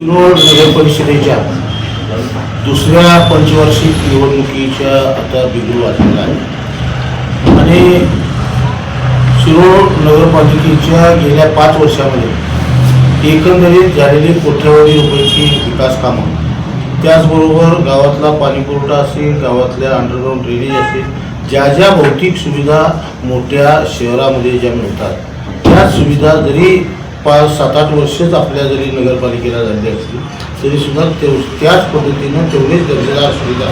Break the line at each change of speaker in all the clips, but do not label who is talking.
सिल्लोड नगर परिषदेच्या दुसऱ्या पंचवार्षिक निवडणुकीच्या आता बिगुल वाजलेला आहे. आणि शिरोळ नगरपालिकेच्या गेल्या पाच वर्षामध्ये एकंदरीत झालेली कोट्यावधी रुपयाची विकास कामं त्याचबरोबर गावातला पाणीपुरवठा असेल गावातल्या अंडरग्राऊंड ड्रेनेज असेल ज्या ज्या भौतिक सुविधा मोठ्या शहरामध्ये ज्या मिळतात त्या सुविधा जरी पाच सात आठ वर्षच आपल्या जरी नगरपालिकेला झाली असली तरीसुद्धा ते तेव त्याच पद्धतीनं तेवढेच दर्जेदार सुविधा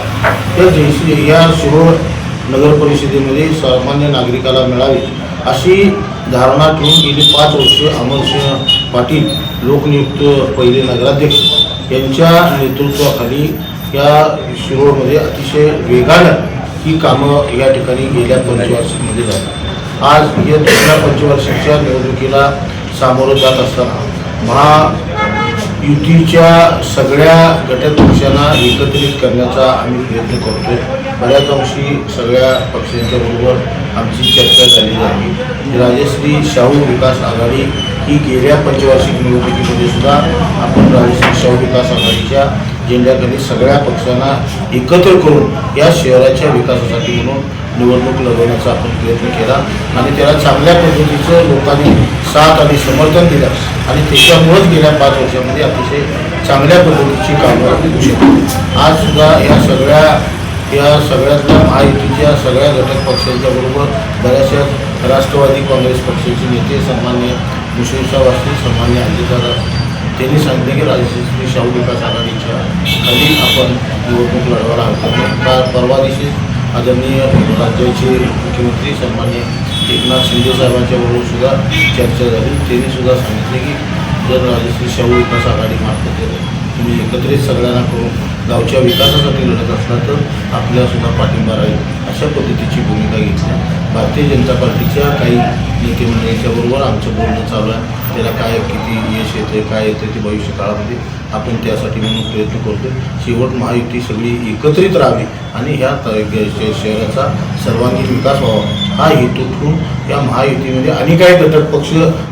त्या जे या शिरोळ नगर परिषदेमध्ये सामान्य नागरिकाला मिळावी अशी धारणा ठेवून गेली पाच वर्षे अमरसिंह पाटील लोकनियुक्त पहिले नगराध्यक्ष. यांच्या नेतृत्वाखाली या शिरोळमध्ये अतिशय वेगानं ही कामं या ठिकाणी गेल्या पंचवार्षिकमध्ये झाली. आज या दुसऱ्या पंचवार्षिकच्या निवडणुकीला सामोरं जात असताना महायुतीच्या सगळ्या घटक एकत्रित करण्याचा आम्ही प्रयत्न करतो बऱ्याच अंशी सगळ्या पक्षांच्या बरोबर आमची चर्चा झालेली आहे. राजश्री शाहू विकास आघाडी ही गेल्या पंचवार्षिक निवडणुकीमध्ये सुद्धा आपण राजश्री शाहू विकास आघाडीच्या जिल्ह्यातील सगळ्या पक्षांना एकत्र करून या शहराच्या विकासासाठी म्हणून निवडणूक लढवण्याचा आपण प्रयत्न केला आणि त्याला चांगल्या पद्धतीचं लोकांनी साथ आणि समर्थन दिलं आणि त्याच्यामुळेच गेल्या पाच वर्षामध्ये अतिशय चांगल्या पद्धतीची कामं आज सुद्धा या सगळ्या या सगळ्यातल्या महायुतीच्या सगळ्या घटक पक्षांच्या बरोबर बऱ्याचशा राष्ट्रवादी काँग्रेस पक्षाचे नेते सन्मान्य मुश्रीफसाहेब असतील सन्मान्य अजितदादा त्यांनी सांगितलं की राजश्री शाहू विकास आघाडीच्या खाली आपण निवडणूक लढवायला हवी. का परवा दिवशी आदरणीय राज्याचे मुख्यमंत्री सन्मान्य एकनाथ शिंदे साहेबांच्या बरोबर सुद्धा चर्चा झाली. त्यांनी सुद्धा सांगितले की जर राजश्री शाहू विकास आघाडीमार्फत जर तुम्ही एकत्रित सगळ्यांना करून गावच्या विकासासाठी लढत असला तर आपल्यासुद्धा पाठिंबा राहील अशा पद्धतीची भूमिका घेतली. भारतीय जनता पार्टीच्या काही नेते मंडळींच्याबरोबर आमचं बोलणं चालू आहे. त्याला काय किती यश येते काय येते ते भविष्य काळामध्ये आपण त्यासाठी म्हणून प्रयत्न करतो शेवट महायुती सगळी एकत्रित राहावी आणि ह्या शहराचा सर्वांगीण विकास व्हावा. हा हेतू ठेवून या महायुतीमध्ये आणि काही घटक पक्ष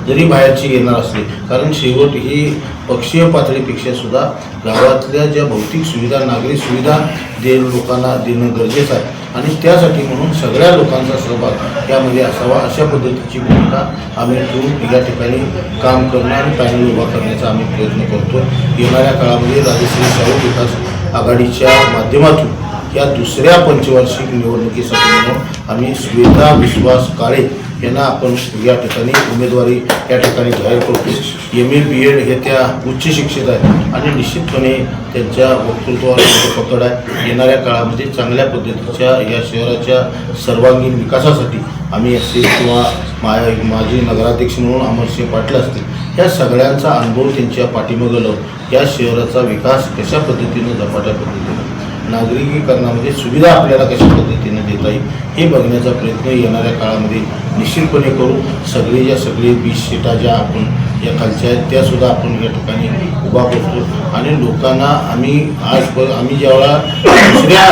जरी बाहेरची येणार असले कारण शेवट ही पक्षीय पातळीपेक्षा सुद्धा गावातल्या ज्या भौतिक सुविधा नागरी सुविधा दे लोकांना देणं गरजेचं आहे. आणि त्यासाठी म्हणून सगळ्या लोकांचा सहभाग यामध्ये असावा अशा पद्धतीची भूमिका आम्ही ठेवून या ठिकाणी काम करणं आणि पॅनल उभा करण्याचा आम्ही प्रयत्न करतो येणाऱ्या काळामध्ये राजश्री शाहू विकास आघाडीच्या माध्यमातून या दुसऱ्या पंचवार्षिक निवडणुकीसाठी म्हणून आम्ही श्वेता विश्वास काळे यांना आपण या ठिकाणी उमेदवारी या ठिकाणी जाहीर करतो एम ए बी एड हे त्या उच्च शिक्षित आहेत आणि निश्चितपणे त्यांच्या वक्तृत्वावर पकड आहे. येणाऱ्या काळामध्ये चांगल्या पद्धतीच्या या शहराच्या सर्वांगीण विकासासाठी आम्ही असतील किंवा मा माजी नगराध्यक्ष म्हणून अमरसिंह पाटील असतील या सगळ्यांचा अनुभव त्यांच्या पाठीमागं लावून या शहराचा विकास कशा पद्धतीनं झपाट्या पद्धतीनं नागरिकीकरणामध्ये सुविधा आपल्याला कशा पद्धतीने देता येईल हे बघण्याचा प्रयत्न येणाऱ्या काळामध्ये निश्चितपणे करू. सगळे ज्या सगळे वीस सीटा ज्या आपण या खालच्या आहेत त्यासुद्धा आपण या ठिकाणी उभा करतो. आणि लोकांना आम्ही आज आम्ही ज्यावेळा दुसऱ्या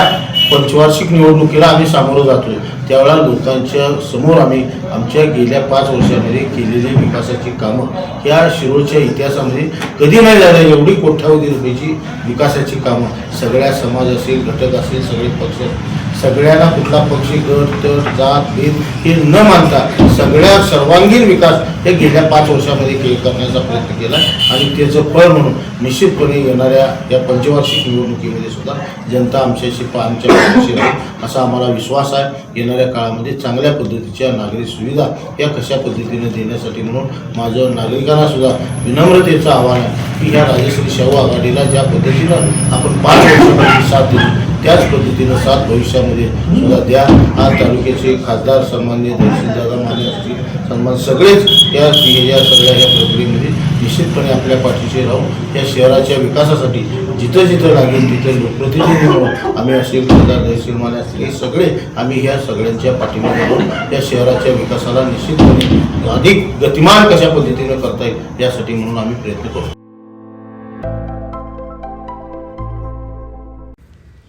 पंचवार्षिक निवडणुकीला आम्ही सामोरं जातो त्यावेळा लोकांच्या समोर आम्ही आमच्या गेल्या पाच वर्षामध्ये केलेली विकासाची कामं ह्या शिरोळच्या इतिहासामध्ये कधी नाही झाल्या एवढी कोट्यावधी रुपयाची विकासाची कामं. सगळ्या समाज असेल घटक असेल सगळे पक्ष सगळ्यांना कुठला पक्षी गट तर जात भेद हे न मानता सगळ्या सर्वांगीण विकास हे गेल्या पाच वर्षामध्ये के करण्याचा प्रयत्न केला. आणि त्याचं फळ म्हणून निश्चितपणे येणाऱ्या या पंचवार्षिक निवडणुकीमध्ये सुद्धा जनता आमच्याशी पा- आमच्या राहील असा आम्हाला विश्वास आहे. येणाऱ्या काळामध्ये चांगल्या पद्धतीच्या नागरिक सुविधा या कशा पद्धतीने देण्यासाठी म्हणून माझं नागरिकांना सुद्धा विनम्रतेचं आव्हान आहे की ह्या राजश्री शाहू आघाडीला ज्या पद्धतीनं आपण पाच वर्षामध्ये साथ दिली त्याच पद्धतीनं सात भविष्यामध्ये सुद्धा द्या. आज तालुक्याचे खासदार सन्मान्य तहसीलदादा माने असतील सन्मान सगळेच या या सगळ्या या प्रक्रियेमध्ये निश्चितपणे आपल्या पाठीशी राहून या शहराच्या विकासासाठी जिथं जिथं लागेल तिथं लोकप्रतिनिधी म्हणून आम्ही असेल खासदार तहसील माने असतील हे सगळे आम्ही ह्या सगळ्यांच्या पाठीमध्ये राहून या शहराच्या विकासाला निश्चितपणे अधिक गतिमान कशा पद्धतीनं करता येईल यासाठी म्हणून आम्ही प्रयत्न करू.